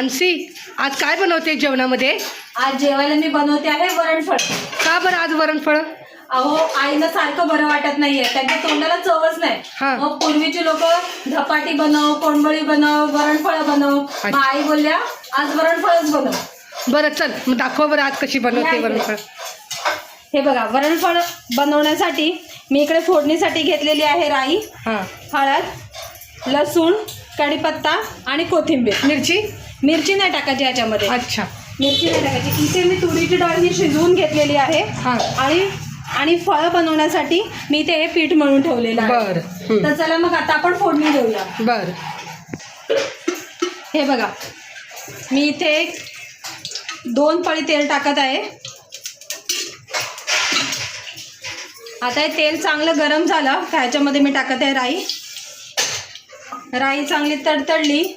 मानसी आज काय बनवते जेवणामध्ये? आज जेवायला मी बनवते आहे वरणफळ. का बरं आज वरणफळ? अहो आईला सारखं बरं वाटत नाहीये. त्यांच्या तोंडाला चवच हा. नाही मग पूर्वीचे लोक धपाटी बनव कोणबळी बनव वरणफळ बनव. मग आई बोलल्या आज वरणफळच बनव. बरं चल. मग दाखव बरं आज कशी बनवते नाही. वरणफळ. हे बघा वरणफळ बनवण्यासाठी मी इकडे फोडणीसाठी घेतलेली आहे राई हां. हळद लसूण कढीपत्ता आणि कोथिंबीर. मिरची? मिरची नाही टाकायची याच्यामध्ये. अच्छा. मिरची नाही टाकायची. इथे मी तुरीची डाळ ही शिजवून घेतलेली आहे. हां. आणि आणि फळं बनवण्यासाठी मी ते हे पीठ मळून ठेवलेलं आहे. बरं. हं. तर चला मग आता आपण फोडणी देऊया. बरं. हे बघा. मी इथे एक दोन पळी तेल टाकत आहे. आता हे तेल चांगलं गरम झालं. ह्याच्यामध्ये मी टाकत आहे राई. राई चांगली तडतडली.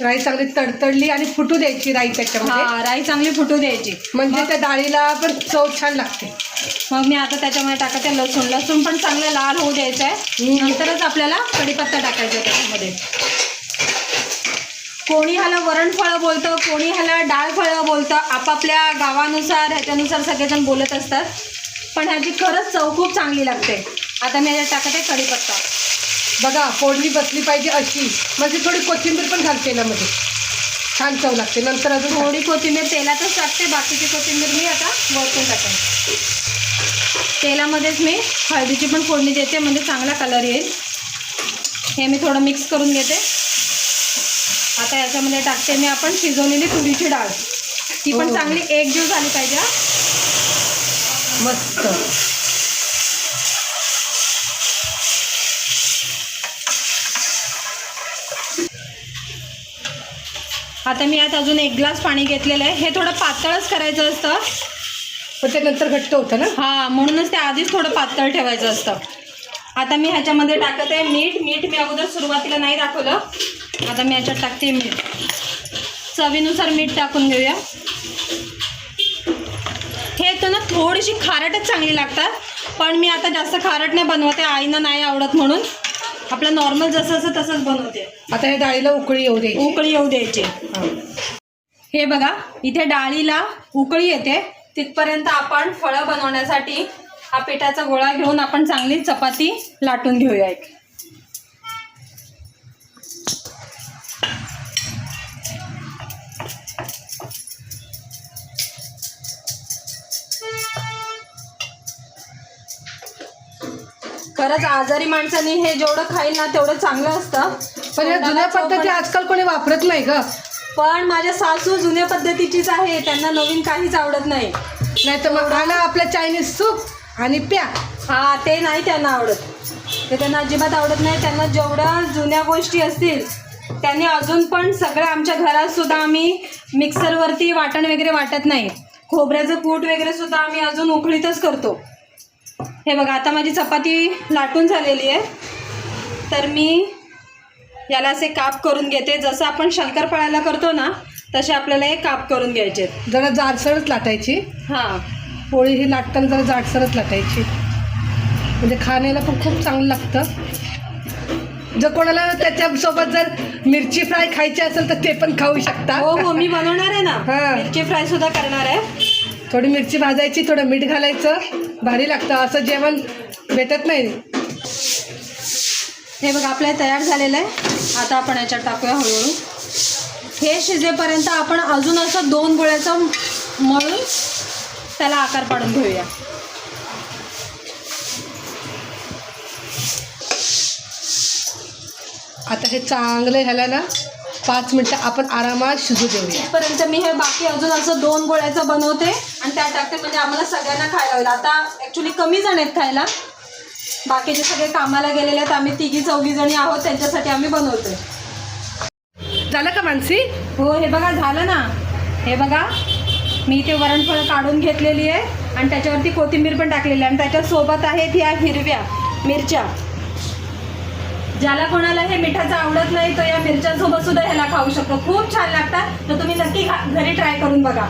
राई चांगली तडतडली आणि फुटू द्यायची राई त्याच्यामध्ये. हा राई चांगली फुटू द्यायची. म्हणजे त्या डाळीला पण चव छान लागते. मग मी आता त्याच्यामध्ये टाकते लसूण. लसूण पण चांगलं लाल होऊ द्यायचं आहे हम्म. नंतरच आपल्याला कढीपत्ता टाकायचा आहे त्याच्यामध्ये. कोणी ह्याला वरणफळं बोलतं कोणी ह्याला डाळ फळं बोलतं. आपापल्या गावानुसार ह्याच्यानुसार सगळेजण बोलत असतात. पण ह्याची खरंच चव खूप चांगली लागते. आता मी ह्याच्यात टाकते कढीपत्ता. बघा फोडणी बसली पाहिजे अशी. म्हणजे थोडी कोथिंबीर पण घालते ना मध्ये छान चव लागते. नंतर अजून थोडी कोथिंबीर तेलातच टाकते बाकीची कोथिंबीर मी आता वरतून टाकेन तेलामध्येच मी हळदीची पण फोडणी देते. म्हणजे चांगला कलर येईल. हे मी थोडं मिक्स करून घेते. आता याच्यामध्ये टाकते मी आपण शिजवलेली तुरीची डाळ. ती पण हो. चांगली एकजीव झाली पाहिजे. मस्त. आता मी यात अजून एक ग्लास पाणी घेतलेलं आहे. हे थोडं पातळच करायचं असतं. पण ते नंतर घट्ट होतं ना? हां म्हणूनच ते आधीच थोडं पातळ ठेवायचं असतं. आता मी ह्याच्यामध्ये टाकत आहे मीठ. मीठ मी अगोदर सुरुवातीला नाही दाखवलं. आता मी ह्याच्यात टाकते मीठ. चवीनुसार मीठ टाकून घेऊया. हे तर ना थोडीशी खारटच चांगली लागतात. पण मी आता जास्त खारट नाही बनवते आईनं नाही आवडत म्हणून. आपलं नॉर्मल जसं असं तसंच बनवते. आता हे डाळीला उकळी येऊ द्यायची. उकळी येऊ द्यायची. हां. हे बघा इथे डाळीला उकळी येते. तिथपर्यंत आपण फळं बनवण्यासाठी हा पिठाचा गोळा घेऊन आपण चांगली चपाती लाटून घेऊया एक. खरंच आजारी माणसाने हे जेवढं खाईल ना तेवढं चांगलं असतं. पण या जुन्या पद्धती आजकाल कोणी वापरत नाही ग. पण माझ्या सासू जुन्या पद्धतीचीच आहे त्यांना नवीन काहीच आवडत नाही. नाही तर मग आणा आपलं चायनीज सूप आणि प्या. हा ते नाही त्यांना आवडत. ते त्यांना अजिबात आवडत नाही. त्यांना जेवढ्या जुन्या गोष्टी असतील त्यांनी अजून पण सगळ्या आमच्या घरात सुद्धा आम्ही मिक्सरवरती वाटण वगैरे वाटत नाही. खोबऱ्याचं कूट वगैरे सुद्धा आम्ही अजून उकळीतच करतो. हे बघा आता माझी चपाती लाटून झालेली आहे. तर मी याला असे काप करून घेते. जसं आपण शंकरपाळ्याला करतो ना तसे आपल्याला हे काप करून घ्यायचे. जरा जाडसरच लाटायची. हां. पोळी ही लाटताना जरा जाडसरच लाटायची. म्हणजे खाण्याला पण खूप चांगलं लागतं. जर कोणाला त्याच्यासोबत जर मिरची फ्राय खायची असेल तर ते पण खाऊ शकता. हो हो मी बनवणार आहे ना. हा. मिरची फ्राय सुद्धा करणार आहे. थोडी मिरची भाजायची थोडं मीठ घालायचं. भारी लागतं असं जेवण भेटत नाही. हे बघा आपलं हे तयार झालेलं आहे. आता आपण याच्यात टाकूया हळूहळू. हे शिजेपर्यंत आपण अजून असं दोन गोळ्याचं मळून त्याला आकार पाडून घेऊया. आता हे चांगलं ह्याला ना. पाच मिनटं आपण आरामात शिजू देऊया. पर्यंत मी हे बाकी अजून असं दोन गोळ्याचं बनवते आणि त्यात टाकते म्हणजे आम्हाला सगळ्यांना खायला होईल आता ॲक्च्युली कमी जण आहेत खायला. बाकीचे सगळे कामाला गेलेले आहेत आम्ही तिघी चौघी जणी आहोत त्यांच्यासाठी आम्ही बनवतोय. झालं का मानसी? हो हे बघा झालं ना. हे बघा मी इथे वरणफळं काढून घेतलेली आहे आणि त्याच्यावरती कोथिंबीर पण टाकलेली आहे. आणि त्याच्यासोबत आहेत ह्या हिरव्या मिरच्या. ज्याला कोणाला हे मिठाचं आवडत नाही तर या मिरच्यांसोबत सुद्धा ह्याला खाऊ शकतो. खूप छान लागतात. तर तुम्ही नक्की घरी ट्राय करून बघा.